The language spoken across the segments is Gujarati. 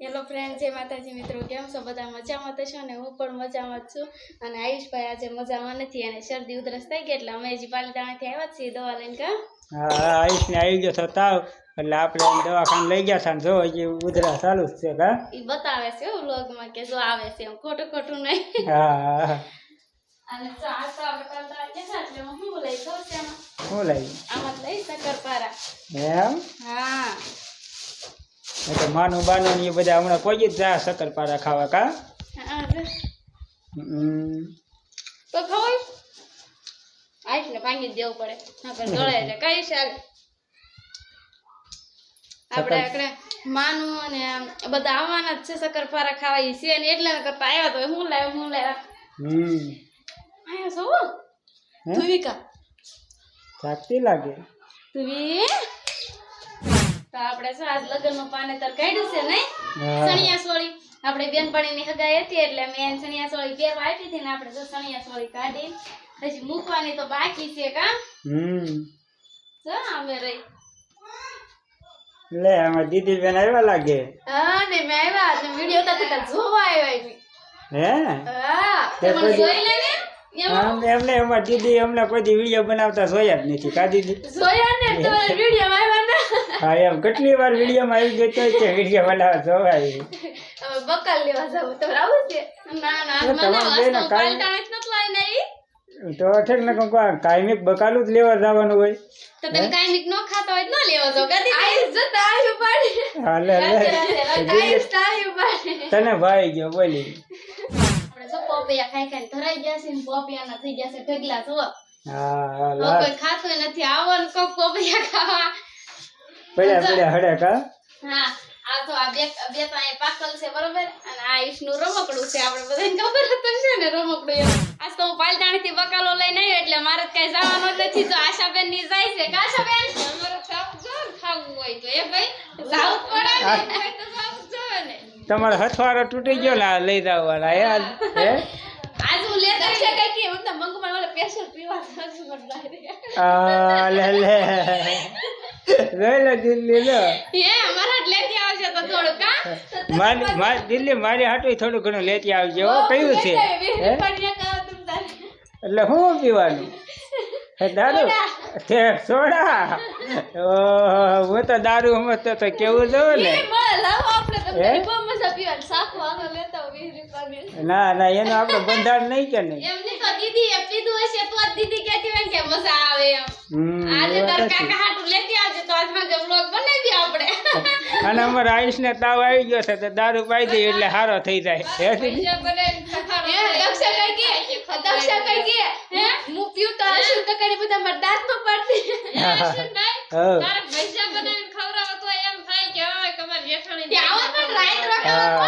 હેલો ફ્રેન્ડ જય માતાજી મિત્રો કેમ છો? બધા મજામાં તો છો ને? હું પણ મજામાં જ છું. અને આયુષભાઈ આજે મજામાં નથી અને શરદી ઉધરસ થઈ ગઈ એટલે અમે હજી પાલીતાણાથી આવ્યા છીએ દવા લઈને કા? હા આયુષને આવી ગયો તો તાવ. એટલે આપણે દવાખાને લઈ ગયા છે જો હજી ઉધરા ચાલુ જ છે કા? એ બતાવે છે વ્લોગમાં કે જો આવે છે એમ ખોટું ખોટું નહીં. હા અને જો આ તો આપણે પાલીતાણા ગયા એટલે હું લઈ ખબર છે આમાં લઈ? આમાં લઈ શકરપારા એમ? હા. તો માનું બાનું એ બધા હમણાં કોઈ જ જા શક્કરપારા ખાવા કા? હા જો. હમ. તો ખવાય આયુષને ભાંગી દેવું પડે. ગળે એટલે કઈ ચાલે. આપણે આપણે માનું અને બધા આવવાના જ છે શક્કરપારા ખાવા. છે ને એટલે કરતા આવ્યા તો હું લાવ્યો હું લાવ્યા હમ. આયા છો? ધુવિકા. જાગતી લાગે. ધુવી? તો આપણે શું આજ લગ્નનું પાનેતર કાઢ્યું છે નહીં સણિયા સોળી આપણે બેનપણીની હગાઈ હતી એટલે મેં સણિયા સોળી પહેરવા આપી હતી ને આપણે જો સણિયા સોળી કાઢી. હજી મૂકવાની તો બાકી છે કા? હમ. જો અમે રહી. લે આમાં દીદી બેન આવ્યા લાગે? હા ને મેં આવ્યા ને વીડિયો તો જોવા આવ્યા હે? હા તે જોઈ લે ને? એમને એમાં દીદી અમને કોઈ વીડિયો બનાવતા જોયા જ નથી. કા દીદી જોયા ને તમારા વીડિયો આવ્યા ને. હા એમ. કેટલી વાર વિડીયોમાં આવી કે વીડિયો બનાવવા જોવાય. બકાલ લેવા જાવ. તમારે આવું છે. ના ના તો તો ઠેક ને કોઈ કાયમિક બકાલું જ લેવા જવાનું હોય. તો તમે કાંઈ ન ખાતા હોય ન લેવા જાવ કદી આયુષ જતા આયુ પાડી. હા લે લે આયુષ તો આયુ પાડી. તને ભાઈ ગયો બોલી. પોપિયા ખાઈ ખાઈને ધરાઈ ગયા છે ને પોપિયાના થઈ ગયા છે ઢગલા જો હા કોઈ ખાતું નથી. આવો ને કોક પોપિયા ખાવા. પડ્યા પડ્યા હડે કા? હા આ તો આ બે બે તો અહીંયા પાકલ છે બરોબર? અને આ ઈશનું રમકડું છે આપણે બધાને ખબર હતું છે ને રમકડું એમ. આજ તો હું પાલટાણી થી બકાલો લઈને આવ્યો એટલે મારે કઈ જવાનું જ નથી. તો આશાબેનની જાય છે કાશા બેન અમારે ખાવું જો ને ખાવું હોય તો એ ભાઈ જાવું જ પડે ને ભાઈ તો જાવું જ જોઈએ ને. તમારો હથવારો તૂટી ગયો ને આ લઈ યાર હે આજ હું લેતા છે કઈ કે હું તો મંગમાં ઓલે સ્પેશિયલ પીવા મને આ લે લે લઈ લે દિલ્હી લો હે અમારા જ લેતી આવશે તો થોડું કા મારી મારી દિલ્હી મારી હાટું થોડું ઘણું લેતી આવજો હો કયું છે હે એટલે શું પીવાનું હે દારૂ તે સોડા ઓહો હું તો દારૂ હમ તો કેવું જોઉં ને હે? ના ના એનું આપણે બંધારણ નહીં કે નહીં. એમને તો દીદી એ પીધું હશે તો જ દીદી કહેતી હોય કે મજા આવે એમ. આજે તાર કાકા હાટું લેતી આવજે તો આજમાં વ્લોગ બનાવી આપણે. અને અમારા આયુષને તાવ આવી ગયો છે તો દારૂ પાઈ દઈએ એટલે હારો થઈ જાય. હે? દક્ષા કઈ કે દક્ષા કઈ કે હે? હું પીઉં તો આશુ તો કરી બધા મારા દાંતમાં પડતી આવો પણ રાઈટ આપણે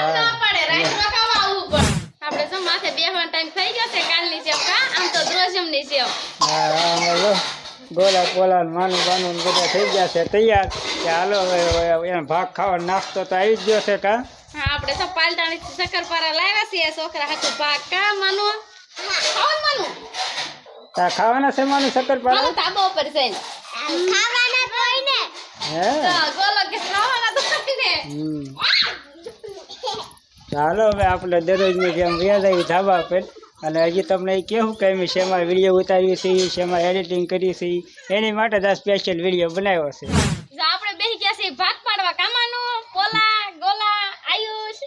ગોલા પોલા માનું બાનું બધા થઈ ગયા છે તૈયાર. કે હાલો હવે હવે ભાગ ખાવા નાસ્તો તો આવી જ ગયો છે કા? હા આપણે તો પાલતાણી શક્કરપારા લાવ્યા છીએ. છોકરા હાથું ભાગ કા માનો તા ખાવાના છે માનું ઉપર ખાવાના ને. હે? ગોલો કે ખાવાના તો હોય ને. ચાલો હવે આપણે દરરોજની જેમ વ્યાજ આવી ધાબા પર અને હજી તમને કેવું કે અમે શેમાં વીડિયો ઉતાર્યું છે શેમાં એડિટિંગ કરી છે એની માટે જ આ સ્પેશિયલ વીડિયો બનાવ્યો છે. આપણે બેહી ગયા છે ભાગ પાડવા કામાનો પોલા ગોલા આયુષ.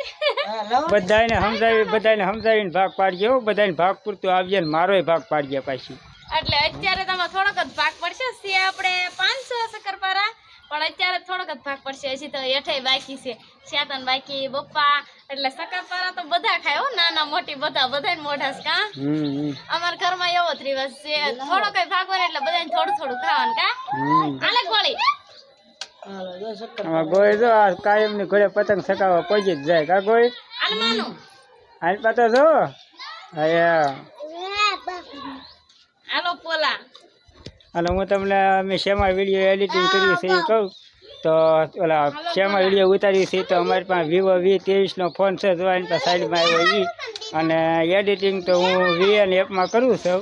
બધાને સમજાવી બધાને સમજાવીને ભાગ પાડજો બધાને ભાગ પૂરતું આવજે ને મારોય ભાગ પાડજે પાછી. એટલે અત્યારે તમે થોડોક જ ભાગ પડશે છે આપણે પાંચસો શક્કરપારા પણ અત્યારે થોડોક જ ભાગ પડશે હજી તો હેઠે બાકી છે. શેતન બાકી બપ્પા એટલે શક્કરપારા તો બધા ખાય હો નાના મોટી બધા બધાને મોઢા કા? અમારા ઘરમાં એવો જ રિવાજ છે. થોડો કઈ ભાગ એટલે બધાને થોડું થોડું ખાવાનું કા? આલે ગોળી. જો આ પતંગ સકાવવા પહોંચી જ જાય. કા ગોય આલે હાલ પાતો જો. હા આલો પોલા. હાલો હું તમને અમે શેમાં વીડિયો એડિટિંગ કર્યું છે એ કહું? તો ઓલા શેમાં વીડિયો ઉતારી છે તો અમારી પાસે વિવો વી ત્રેવીસનો ફોન છે જો એની પાસે સાઈડમાં આવ્યો એ અને એડિટિંગ તો હું વીએન એપમાં કરું છું.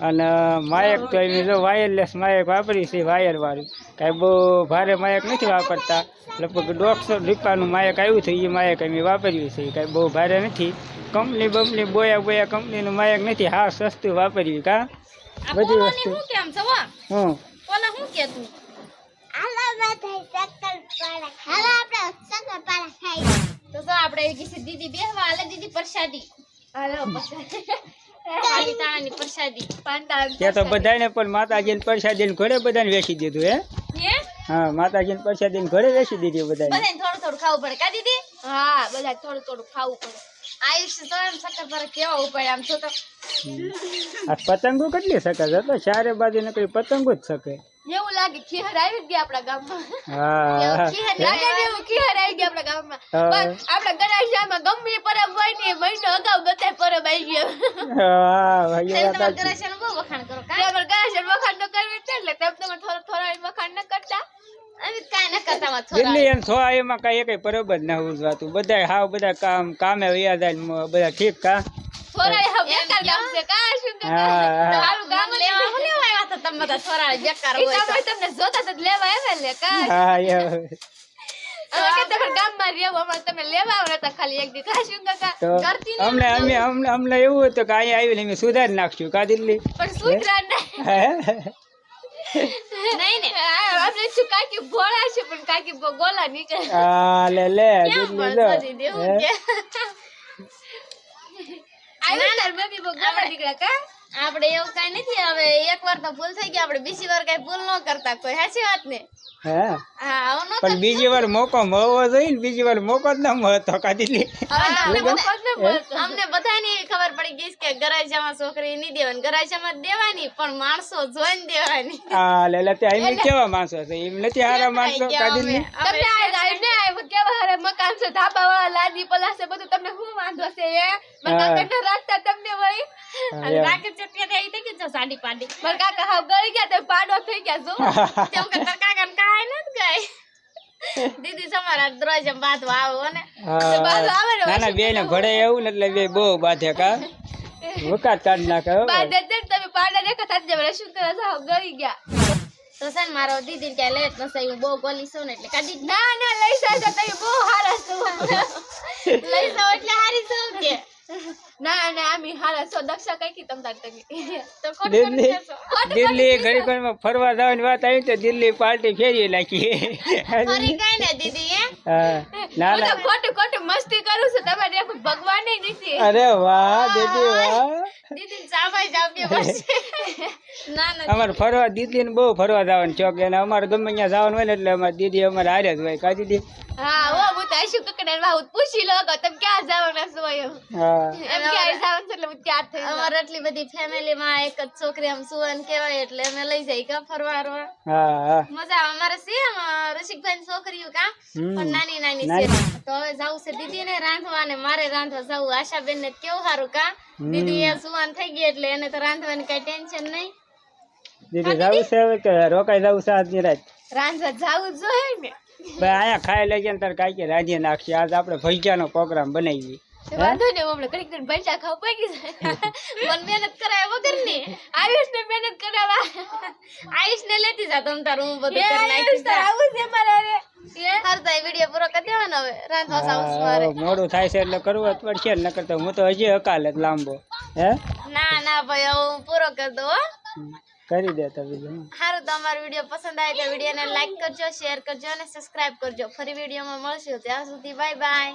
અને માયક તો એની જો વાયરલેસ માયક વાપરી છે વાયરવાળું. કાંઈ બહુ ભારે માયક નથી વાપરતા. લગભગ દોઢસો રૂપિયાનું માયક આવ્યું છે એ માયક અમે વાપર્યું છે કાંઈ બહુ ભારે નથી. કંપની બંપની બોયા બોયા કંપનીનું માયક નથી. હા સસ્તું વાપર્યું કા? બધી વસ્તુ. વા હું? તું તો આપણે કીધી દીદી બેહવા. હાલે દીદી પ્રસાદી. હાલો પ્રસાદી. પ્રસાદી. ત્યાં તો બધાને પણ માતાજીને પ્રસાદીને ઘરે બધાને વેચી દીધું હે? હે? હા માતાજીને પ્રસાદીને ઘરે વેચી દીધી બધાને બધાને થોડું થોડું ખાવું પડે કા દીદી? હા બધા થોડું થોડું ખાવું પડે. આયુષ્ય તો એમ શક્કર પર કેવું આમ તો? આ પતંગો કેટલી શકે તો ચારે બાજુ નકરી પતંગો જ શકે એવું લાગે ખીહર આવી ગયા આપણા ગામમાં. હા ખીહર લાગે ને એવું ખીહર આવી ગયા આપણા ગામમાં. પણ આપણા ગણેશમાં ગમે પરબ હોય ને મહિનો અગાઉ ગતાય પરબ આવી ગયો. હા ભાઈ તમે. ગણેશનું બહુ વખાણ કરો કા? તમારા ગણેશનું વખાણ તો કરવી છે એટલે તમે તમે થોડો થોડા વખાણ ન કરતા. અમે કાંઈ ન કરતા માં થોડા દિલ્હી અને એમાં કઈ એકય પરબ જ ના ઉજવાતું. બધા હાવ બધા કામ કામે વયા જાય બધા ઠીક કા? થોડા એ હવે બેકાર ગામ છે કા શું કે. તમારું ગામ લેવા હું લેવા આવ્યા હતા તમે બધા થોડા બેકાર હોય તો. તમને જોતા તો લેવા આવ્યા લે કા હા ને અમને અમે અમને અમને એવું હતું કે અહીંયા આવીને અમે સુધારી નાખશું. કા દિલ્હી? પણ સુધરા નહીં ને. આપણે શું કાકી ભોળા છે પણ કાકી ગોલા નીકળે હા લે લે ક્યાં દિલ્હી લો ભણતો દીદી હું આપણે એવું કઈ નથી હવે એક વાર તો ભૂલ થઈ ગઈ આપણે બીજી વાર કઈ ભૂલ ન કરતા કોઈ સાચી વાત ને? પણ બીજી વાર મોકો મળવો જોઈએ ને બીજી વાર મોકો જ ના મળતો કાઢી અમને બધા- અમને ખબર પડી ગઈ કે ગરાજામાં છોકરી નહીં દેવાની ગરાજામાં દેવાની પણ માણસો જોઈને દેવાની. હા લે લે ત્યાં એમ કેવા માણસો છે? એમ નથી હારા માણસો કાઢી મકાન છે? ધાબા વાળા લાદી પલાસે બધું તમને શું વાંધો છે એ મકાન રાખતા તમને વળી અને ચટિયા થઈ થઈ ગઈ સાડી પાડી. મારા કાકા હાવ ગળી ગયા તો પાડો થઈ ગયા છો તેમ કે તારા કાકાને કાંઈ નથી ગઈ. દીદી તમારા બાંધવા આવો ને. હા આવે ને ના ના બે ને ભળે એવું ને એટલે બે બહુ બાધે કા. વકાત કાઢ નાખે હો. ભાઈ. તમે પાડા દેખા થાત જવા શું કરે હાવ ગળી ગયા? તો છે મારો દીદી ક્યાં લેટ જ નસે હું બહુ ગોલી છું ને એટલે કાઢી ના ના લઈ જાજો તમે બહુ હારા છો. લઈ જાઓ એટલે હારી છું કે. ના ના આમી હારા છો. દક્ષા કઈ કી તમ તાર તો કોણ દિલ્હી. દિલ્હી ઘડી ઘડીમાં ફરવા જવાની વાત આવી તો દિલ્હી પાર્ટી ફેરી નાખી. ફરી કઈ ને દીદી હે હા ના હું ના. ખોટું ખોટું મસ્તી કરું છું. તમે દેખો ભગવાન નથી. અરે વાહ દીદી વાહ. દીદી ચાવાઈ જાવ્યો પછી ના ના અમારે ફરવા દીદી ને બહુ ફરવા જવાનું શોખ એને અમારે ગમે ત્યાં જવાનું હોય ને એટલે અમારે દીદી અમારે હારે જ હોય. કા દીદી? હા ઓ તો આશુ કકડે વાહ પૂછી લો કે તમે ક્યાં જવાના છો એમ. એમ ક્યાં જવાનું એટલે હું ત્યાર થઈ અમારે એટલી બધી ફેમિલી માં એક જ છોકરી આમ સુવન કહેવાય એટલે અમે લઈ જાય કા ફરવા હરવા હા હા. મજા આવે. અમારે રસિકભાઈ છોકરીઓ કા પણ નાની નાની. છે તો હવે જાવું છે દીદી ને રાંધવા ને મારે રાંધવા જવું. આશાબેન ને કેવું સારું કા? દીદી એ સુવાન થઈ ગઈ એટલે એને તો રાંધવાની કઈ ટેન્શન નહીં. દીદી જવું છે કે રોકાઈ જવું છે આજની રાત? રાંધવા જાવું જ જોઈએ ને. ભાઈ અહીંયા ખાઈ લેજે ને તારે કાંઈ કે રાંધી નાખશે. આજ આપણે ભજીયાનો પ્રોગ્રામ બનાવીએ. વાંધો નહીં હમણાં ઘડીક ઘડીક ભજીયા ખાવ પડી જાય. મન મહેનત કરાય વગર ને આયુષ ને મહેનત કરાવા. આયુષ ને લેતી જા તમ તારું હું બધું કરી નાખીશ આવું છે મારે તો વિડિયો પૂરો કરી દેવાનો હવે. રાંધવા સાઉસ મારે. હા, મોડું થાય છે એટલે કરવું જ પડશે નકર તો હું તો હજી હકાલે લાંબો. હે? ના ના ભાઈ હવે હું પૂરો કરી દઉં હો. કરી દેતા બીજું. સારું તો અમારો વીડિયો પસંદ આવે તો વિડીયોને લાઈક કરજો શેર કરજો અને સબસ્ક્રાઇબ કરજો. ફરી વિડીયોમાં મળશું. ત્યાં સુધી બાય બાય